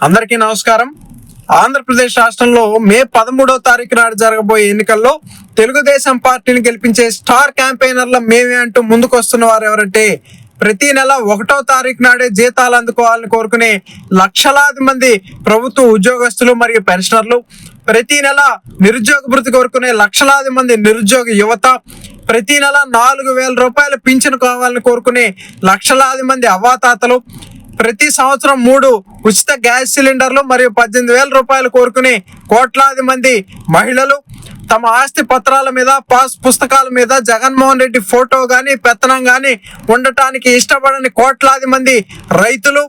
అందరికీ నమస్కారం. ఆంధ్రప్రదేశ్ రాష్ట్రంలో మే పదమూడవ తారీఖు నాడు జరగబోయే ఎన్నికల్లో తెలుగుదేశం పార్టీని గెలిపించే స్టార్ క్యాంపెయినర్ల మేమే అంటూ ముందుకు వస్తున్న వారు ఎవరంటే ప్రతి నెల ఒకటో తారీఖు నాడే జీతాలు అందుకోవాలని కోరుకునే లక్షలాది మంది ప్రభుత్వ ఉద్యోగస్తులు మరియు పెన్షనర్లు ప్రతి నెల నిరుద్యోగ భృతి కోరుకునే లక్షలాది మంది నిరుద్యోగ యువత ప్రతి నెల నాలుగు వేల రూపాయల పింఛను కావాలని కోరుకునే లక్షలాది మంది అవ్వాతాతలు ప్రతి సంవత్సరం మూడు ఉచిత గ్యాస్ సిలిండర్లు మరియు పద్దెనిమిది వేల రూపాయలు కోరుకునే కోట్లాది మంది మహిళలు తమ ఆస్తి పత్రాల మీద పాస్ పుస్తకాల మీద జగన్మోహన్ రెడ్డి ఫోటో కానీ పెత్తనం కానీ ఉండటానికి ఇష్టపడని కోట్లాది మంది రైతులు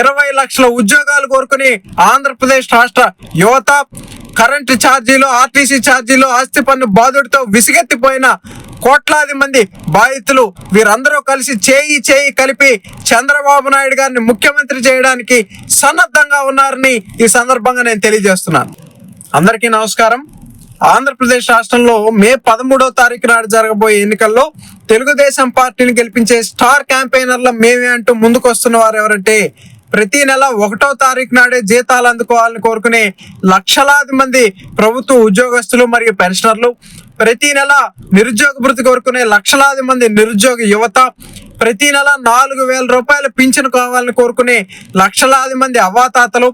ఇరవై లక్షల ఉద్యోగాలు కోరుకుని ఆంధ్రప్రదేశ్ రాష్ట్ర యువత కరెంటు ఛార్జీలు ఆర్టీసీ ఛార్జీలు ఆస్తి పన్ను బాధుడితో విసిగెత్తిపోయిన కోట్లాది మంది బాధితులు వీరందరూ కలిసి చేయి చేయి కలిపి చంద్రబాబు నాయుడు గారిని ముఖ్యమంత్రి చేయడానికి సన్నద్ధంగా ఉన్నారని ఈ సందర్భంగా నేను తెలియజేస్తున్నాను. అందరికీ నమస్కారం. ఆంధ్రప్రదేశ్ రాష్ట్రంలో మే పదమూడవ తారీఖు నాడు జరగబోయే ఎన్నికల్లో తెలుగుదేశం పార్టీని గెలిపించే స్టార్ క్యాంపెయినర్ల మేమే అంటూ ముందుకొస్తున్న వారు ఎవరంటే ప్రతి నెల ఒకటో తారీఖు నాడే జీతాలు అందుకోవాలని కోరుకునే లక్షలాది మంది ప్రభుత్వ ఉద్యోగస్తులు మరియు పెన్షనర్లు ప్రతి నెల నిరుద్యోగ భృతి కోరుకునే లక్షలాది మంది నిరుద్యోగ యువత ప్రతి నెల నాలుగు వేల రూపాయల పింఛను కావాలని కోరుకునే లక్షలాది మంది అవ్వాతాతలు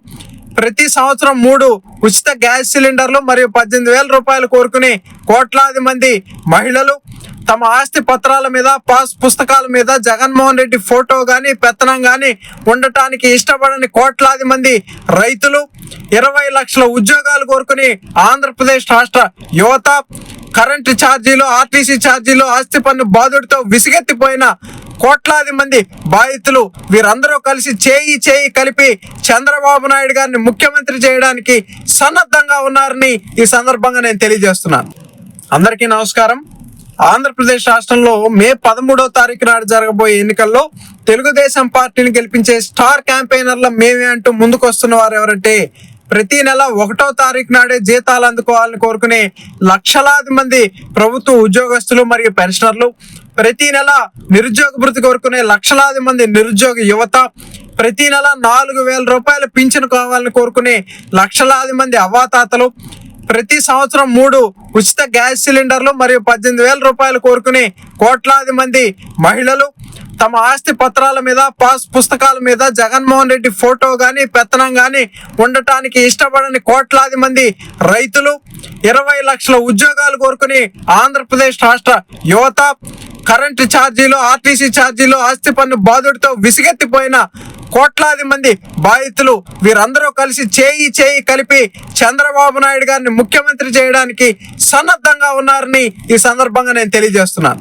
ప్రతి సంవత్సరం మూడు ఉచిత గ్యాస్ సిలిండర్లు మరియు పద్దెనిమిది వేల రూపాయలు కోరుకునే కోట్లాది మంది మహిళలు తమ ఆస్తి పత్రాల మీద పాస్ పుస్తకాల మీద జగన్మోహన్ రెడ్డి ఫోటో కానీ పెత్తనం కానీ ఉండటానికి ఇష్టపడని కోట్లాది మంది రైతులు ఇరవై లక్షల ఉద్యోగాలు కోరుకుని ఆంధ్రప్రదేశ్ రాష్ట్ర యువత కరెంటు ఛార్జీలు ఆర్టీసీ ఛార్జీలు ఆస్తి పన్ను బాధుడితో విసిగెత్తిపోయిన కోట్లాది మంది బాధితులు వీరందరూ కలిసి చేయి చేయి కలిపి చంద్రబాబు నాయుడు గారిని ముఖ్యమంత్రి చేయడానికి సన్నద్ధంగా ఉన్నారని ఈ సందర్భంగా నేను తెలియజేస్తున్నాను. అందరికీ నమస్కారం. ఆంధ్రప్రదేశ్ రాష్ట్రంలో మే పదమూడవ తారీఖు నాడు జరగబోయే ఎన్నికల్లో తెలుగుదేశం పార్టీని గెలిపించే స్టార్ క్యాంపెయినర్ల మేమే అంటూ ముందుకు వస్తున్న వారు ఎవరంటే ప్రతి నెల ఒకటో తారీఖు నాడే జీతాలు అందుకోవాలని కోరుకునే లక్షలాది మంది ప్రభుత్వ ఉద్యోగస్తులు మరియు పెన్షనర్లు ప్రతి నెల నిరుద్యోగ భృతి కోరుకునే లక్షలాది మంది నిరుద్యోగ యువత ప్రతి నెల నాలుగు వేల రూపాయల పింఛను కావాలని కోరుకునే లక్షలాది మంది అవ్వాతాతలు ప్రతి సంవత్సరం మూడు ఉచిత గ్యాస్ సిలిండర్లు మరియు పద్దెనిమిది వేల రూపాయలు కోరుకునే కోట్లాది మంది మహిళలు తమ ఆస్తి పత్రాల మీద పాస్ పుస్తకాల మీద జగన్మోహన్ రెడ్డి ఫోటో కానీ పెత్తనం కానీ ఉండటానికి ఇష్టపడని కోట్లాది మంది రైతులు ఇరవై లక్షల ఉద్యోగాలు కోరుకుని ఆంధ్రప్రదేశ్ రాష్ట్ర యువత కరెంటు ఛార్జీలు ఆర్టీసీ ఛార్జీలు ఆస్తి పన్ను బాధుడితో విసిగెత్తిపోయిన కోట్లాది మంది బాధితులు వీరందరూ కలిసి చేయి చేయి కలిపి చంద్రబాబు నాయుడు గారిని ముఖ్యమంత్రి చేయడానికి సన్నద్ధంగా ఉన్నారని ఈ సందర్భంగా నేను తెలియజేస్తున్నాను.